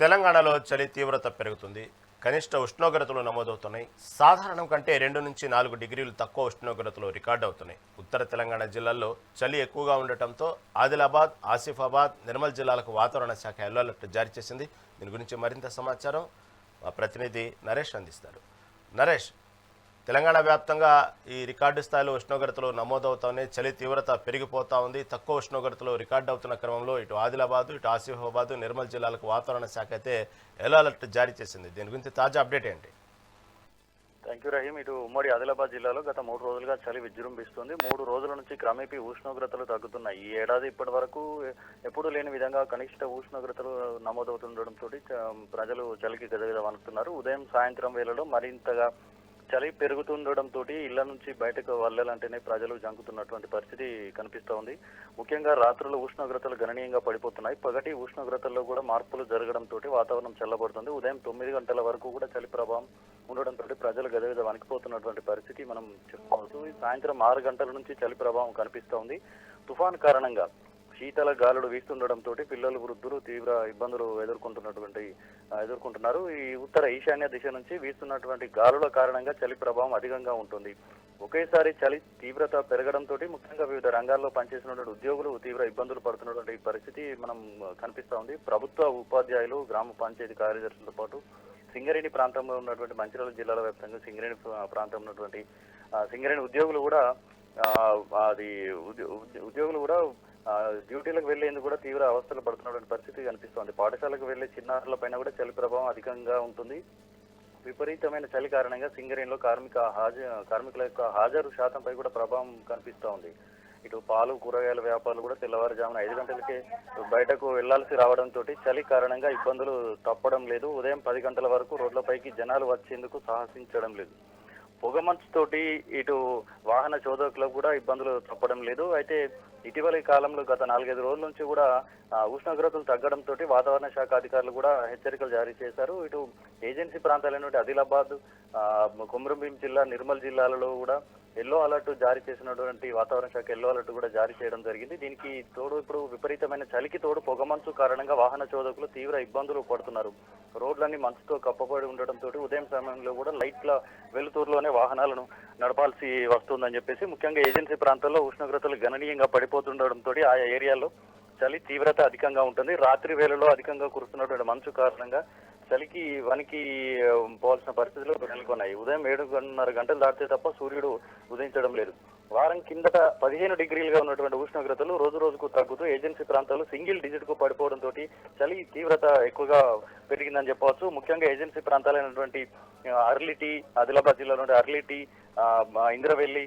తెలంగాణలో చలి తీవ్రత పెరుగుతుంది. కనిష్ట ఉష్ణోగ్రతలు నమోదవుతున్నాయి. సాధారణం కంటే రెండు నుంచి నాలుగు డిగ్రీలు తక్కువ ఉష్ణోగ్రతలు రికార్డు అవుతున్నాయి ఉత్తర తెలంగాణ జిల్లాల్లో చలి ఎక్కువగా ఉండటంతో ఆదిలాబాద్ ఆసిఫాబాద్ నిర్మల్ జిల్లాలకు వాతావరణ శాఖ ఎల్లో అలర్ట్ జారీ చేసింది. దీని గురించి మరింత సమాచారం మా ప్రతినిధి నరేష్ అందిస్తారు. నరేష్ తెలంగాణ వ్యాప్తంగా ఈ రికార్డు స్థాయిలో ఉష్ణోగ్రతలు నమోదవుతున్నాయి చలి తీవ్రత పెరిగిపోతా ఉంది. తక్కువ ఉష్ణోగ్రతలు రికార్డు అవుతున్న క్రమంలో ఇటు ఆదిలాబాద్ ఇటు ఆసిఫాబాద్ నిర్మల్ జిల్లాలకు వాతావరణ శాఖ అయితే ఎల్లో అలర్ట్ జారీ చేసింది. దీని గురించి తాజా అప్డేట్ ఏంటి? థ్యాంక్ యూ రహీం ఇటు ఉమ్మడి ఆదిలాబాద్ జిల్లాలో గత మూడు రోజులుగా చలి విజృంభిస్తుంది. మూడు రోజుల నుంచి క్రమేపీ ఉష్ణోగ్రతలు తగ్గుతున్నాయి. ఈ ఏడాది ఇప్పటి వరకు ఎప్పుడూ లేని విధంగా కనిష్ట ఉష్ణోగ్రతలు నమోదవుతుండటంతో ప్రజలు చలికి గదగద వణుకుతున్నారు. ఉదయం సాయంత్రం వేళలో మరింతగా చలి పెరుగుతుండటంతో ఇళ్ళ నుంచి బయటకు వెళ్ళాలంటేనే ప్రజలు జంకుతున్నటువంటి పరిస్థితి కనిపిస్తోంది ముఖ్యంగా రాత్రుల ఉష్ణోగ్రతలు గణనీయంగా పడిపోతున్నాయి. పగటి ఉష్ణోగ్రతల్లో కూడా మార్పులు జరగడంతో వాతావరణం చల్లబడుతుంది. ఉదయం తొమ్మిది గంటల వరకు కూడా చలి ప్రభావం ఉండడంతో ప్రజలు గదగద వణికిపోతున్నటువంటి పరిస్థితి మనం చెప్పుకోవచ్చు. సాయంత్రం ఆరు గంటల నుంచి చలి ప్రభావం కనిపిస్తోంది తుఫాన్ కారణంగా శీతల గాలుడు వీస్తుండటంతో పిల్లలు వృద్ధులు తీవ్ర ఇబ్బందులు ఎదుర్కొంటున్నటువంటి ఎదుర్కొంటున్నారు. ఈ ఉత్తర ఈశాన్య దిశ నుంచి వీస్తున్నటువంటి గాలుల కారణంగా చలి ప్రభావం అధికంగా ఉంటుంది. ఒకేసారి చలి తీవ్రత పెరగడంతో ముఖ్యంగా వివిధ రంగాల్లో పనిచేసినటువంటి ఉద్యోగులు తీవ్ర ఇబ్బందులు పడుతున్నటువంటి పరిస్థితి మనం కనిపిస్తా ఉంది. ప్రభుత్వ ఉపాధ్యాయులు గ్రామ పంచాయతీ కార్యదర్శులతో పాటు సింగరేణి ప్రాంతంలో ఉన్నటువంటి మంచిర్యాల జిల్లాల వ్యాప్తంగా సింగరేణి ప్రాంతం ఉన్నటువంటి సింగరేణి ఉద్యోగులు కూడా అది ఉద్యో- ఉద్యోగులు కూడా డ్యూటీలకు వెళ్ళేందుకు కూడా తీవ్ర అవస్థలు పడుతున్నటువంటి పరిస్థితి కనిపిస్తోంది. పాఠశాలకు వెళ్ళే చిన్నారుల పైన కూడా చలి ప్రభావం అధికంగా ఉంటుంది. విపరీతమైన చలి కారణంగా సింగరేణిలో కార్మిక హాజరు కార్మికుల యొక్క హాజరు శాతంపై కూడా ప్రభావం కనిపిస్తూ ఉంది ఇటు పాలు కూరగాయల వ్యాపారులు కూడా తెల్లవారుజామున ఐదు గంటలకే బయటకు వెళ్ళాల్సి రావడంతో చలి కారణంగా ఇబ్బందులు తప్పడం లేదు. ఉదయం పది గంటల వరకు రోడ్లపైకి జనాలు వచ్చేందుకు సాహసించడం లేదు. పొగమంచుతోటి ఇటు వాహన చోదకులకు కూడా ఇబ్బందులు తప్పడం లేదు. అయితే ఇటీవలి కాలంలో గత నాలుగైదు రోజుల నుంచి కూడా ఉష్ణోగ్రతలు తగ్గడంతో వాతావరణ శాఖ అధికారులు కూడా హెచ్చరికలు జారీ చేశారు. ఇటు ఏజెన్సీ ప్రాంతాలైనటువంటి ఆదిలాబాద్ ఆ, కొమరంభీం జిల్లా నిర్మల్ జిల్లాలలో కూడా ఎల్లో అలర్ట్ జారీ చేసినటువంటి వాతావరణ శాఖ ఎల్లో అలర్ట్ కూడా జారీ చేయడం జరిగింది. దీనికి తోడు ఇప్పుడు విపరీతమైన చలికి తోడు పొగమంచు కారణంగా వాహన చోదకులు తీవ్ర ఇబ్బందులు పడుతున్నారు. రోడ్లన్నీ మంచుతో కప్పబడి ఉండటంతో ఉదయం సమయంలో కూడా లైట్ల వెలుతురులోనే వాహనాలను నడపాల్సి వస్తుందని చెప్పేసి ముఖ్యంగా ఏజెన్సీ ప్రాంతాల్లో ఉష్ణోగ్రతలు గణనీయంగా పడిపోతుండటంతో ఆయా ఏరియాలో చలి తీవ్రత అధికంగా ఉంటుంది. రాత్రి వేళలో అధికంగా కురుస్తున్నటువంటి మంచు కారణంగా చలికి వనికి పోవాల్సిన పరిస్థితులు నెలకొన్నాయి. ఉదయం ఏడున్నర గంటలు దాటితే తప్ప సూర్యుడు ఉదయించడం లేదు. వారం కిందట పదిహేను డిగ్రీలుగా ఉన్నటువంటి ఉష్ణోగ్రతలు రోజు రోజుకు తగ్గుతూ ఏజెన్సీ ప్రాంతాలు సింగిల్ డిజిట్కు పడిపోవడంతో చలి తీవ్రత ఎక్కువగా పెరిగిందని చెప్పవచ్చు. ముఖ్యంగా ఏజెన్సీ ప్రాంతాలైనటువంటి ఆ, అర్లిటి ఆదిలాబాద్ జిల్లాలో అర్లిటి ఇంద్రవెల్లి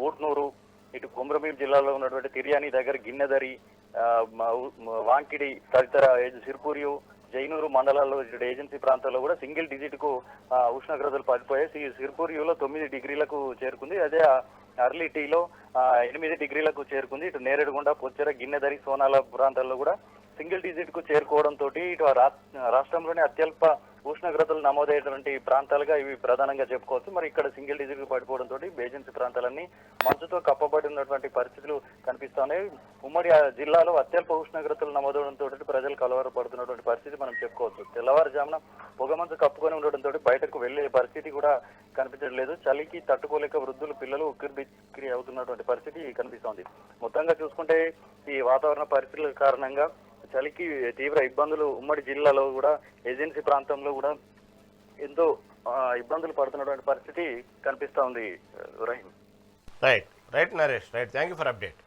ఊట్నూరు ఇటు కుమ్రమీర్ జిల్లాలో ఉన్నటువంటి తిర్యాని దగ్గర గిన్నెదరి వాంకిడి తదితర సిర్పూరియు జైనూరు మండలాల్లో ఇటు ఏజెన్సీ ప్రాంతాల్లో కూడా సింగిల్ డిజిట్కు ఉష్ణోగ్రతలు పడిపోయాయి. సిర్పూరియులో తొమ్మిది డిగ్రీలకు చేరుకుంది. అదే అర్లీ టీలో ఎనిమిది డిగ్రీలకు చేరుకుంది. ఇటు నేరేడుగుండ పొచ్చెర గిన్నెదరి సోనాల ప్రాంతాల్లో కూడా సింగిల్ డిజిట్కు చేరుకోవడంతో ఇటు రాష్ట్రంలోనే రా- రాష్ట్రంలోని అత్యల్ప ఉష్ణోగ్రతలు నమోదయ్యేటువంటి ప్రాంతాలుగా ఇవి ప్రధానంగా చెప్పుకోవచ్చు. మరి ఇక్కడ సింగిల్ డిజిట్ పడిపోవడంతో బేజెన్సీ ప్రాంతాలన్నీ మంచుతో కప్పబడి ఉన్నటువంటి పరిస్థితులు కనిపిస్తున్నాయి ఉమ్మడి ఆ జిల్లాలో అత్యల్ప ఉష్ణోగ్రతలు నమోదవడంతో ప్రజలు కలవరపడుతున్నటువంటి పరిస్థితి మనం చెప్పుకోవచ్చు. తెల్లవారుజామున పొగమంచు కప్పుకొని ఉండడంతో బయటకు వెళ్ళే పరిస్థితి కూడా కనిపించడం లేదు. చలికి తట్టుకోలేక వృద్ధులు పిల్లలు ఉక్కిరి బిక్కిరి అవుతున్నటువంటి పరిస్థితి కనిపిస్తోంది. మొత్తంగా చూసుకుంటే ఈ వాతావరణ పరిస్థితుల కారణంగా చలికి తీవ్ర ఇబ్బందులు ఉమ్మడి జిల్లాలో కూడా ఏజెన్సీ ప్రాంతంలో కూడా ఎంతో ఇబ్బందులు పడుతున్నటువంటి పరిస్థితి కనిపిస్తా ఉంది Rahim. Right right Naresh right thank you for update